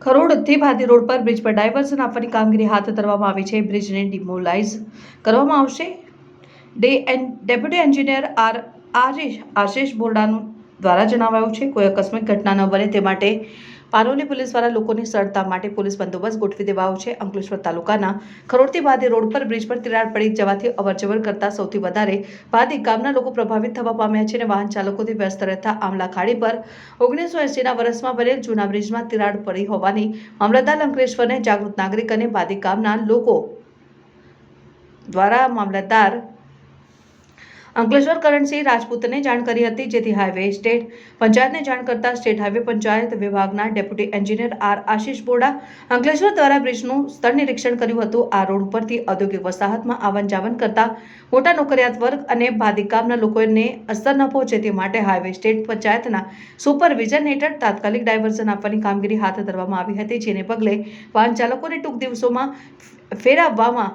ખરોડથી Bhadi road પર bridge પર diversion આપવાની કામગીરી હાથ ધરવામાં આવી છે. બ્રિજને ડિમોલાઇઝ કરવામાં આવશે. ડે N deputy engineer R Ashish Ashish બોરડાનું દ્વારા જણાવાયું છે. કોઈ આકસ્મિક ઘટના ન બને તે માટે પાનોલી પોલીસ દ્વારા લોકોની સરળતા માટે પોલીસ બંદોબસ્ત ગોઠવી દેવાયો છે. અંકલેશ્વર તાલુકાના ખરોડથી બાદે રોડ પર બ્રિજ પર તિરાડ પડી જવાથી અવરજવર કરતા સૌથી વધારે ભાદી ગામના લોકો પ્રભાવિત થવા પામ્યા છે અને વાહન ચાલકોથી વ્યસ્ત રહેતા આમલા ખાડી પર ઓગણીસો એંસીના વર્ષમાં બનેલ જૂના બ્રિજમાં તિરાડ પડી હોવાની મામલતદાર અંકલેશ્વરને જાગૃત નાગરિક અને ભાદી ગામના લોકો દ્વારા મામલતદાર અંકલેશ્વર કરણસિંહ રાજપૂતને જાણ કરી હતી, જેથી હાઈવે સ્ટેટ પંચાયતને જાણ કરતા સ્ટેટ હાઈવે પંચાયત વિભાગના deputy engineer R Ashish Boda Ankleshwar દ્વારા બ્રિજનું સ્થળ નિરીક્ષણ કર્યું હતું. આ રોડ ઉપરથી ઔદ્યોગિક વસાહતમાં આવન જાવન કરતા મોટા નોકરિયાત વર્ગ અને ભાદિક ગામના લોકોને અસર ન પહોંચે તે માટે હાઈવે સ્ટેટ પંચાયતના સુપરવિઝન હેઠળ તાત્કાલિક ડાયવર્ઝન આપવાની કામગીરી હાથ ધરવામાં આવી હતી, જેને પગલે વાહન ચાલકોને ટૂંક દિવસોમાં ફેરવવામાં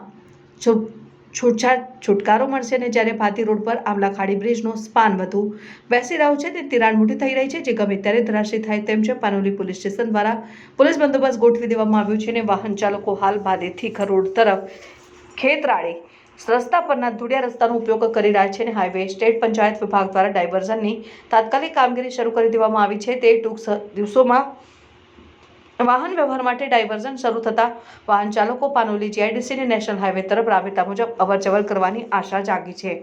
છૂટછાટ છુટકારો મળશે અને જ્યારે ભાતી રોડ પર આમલા ખાડી બ્રિજનો સ્પાન વધુ બેસી રહ્યું છે, તે તિરાડ મોટી થઈ રહી છે, જે ગમે ત્યારે ધરાશી થાય તેમ છે. પાનોલી પોલીસ સ્ટેશન દ્વારા પોલીસ બંદોબસ્ત ગોઠવી દેવામાં આવ્યો છે અને વાહન ચાલકો હાલ ભાદેથી ખરોડ તરફ ખેતરાળી રસ્તા પરના ધૂળિયા રસ્તાનો ઉપયોગ કરી રહ્યા છે અને હાઈવે સ્ટેટ પંચાયત વિભાગ દ્વારા ડાયવર્ઝનની તાત્કાલિક કામગીરી શરૂ કરી દેવામાં આવી છે. તે ટૂંક દિવસોમાં વાહન વ્યવહાર માટે ડાયવર્ઝન શરૂ થતાં વાહન ચાલકો પાનોલી જીઆઈડીસીની નેશનલ હાઈવે તરફ રાબેતા મુજબ અવરજવર કરવાની આશા જાગી છે.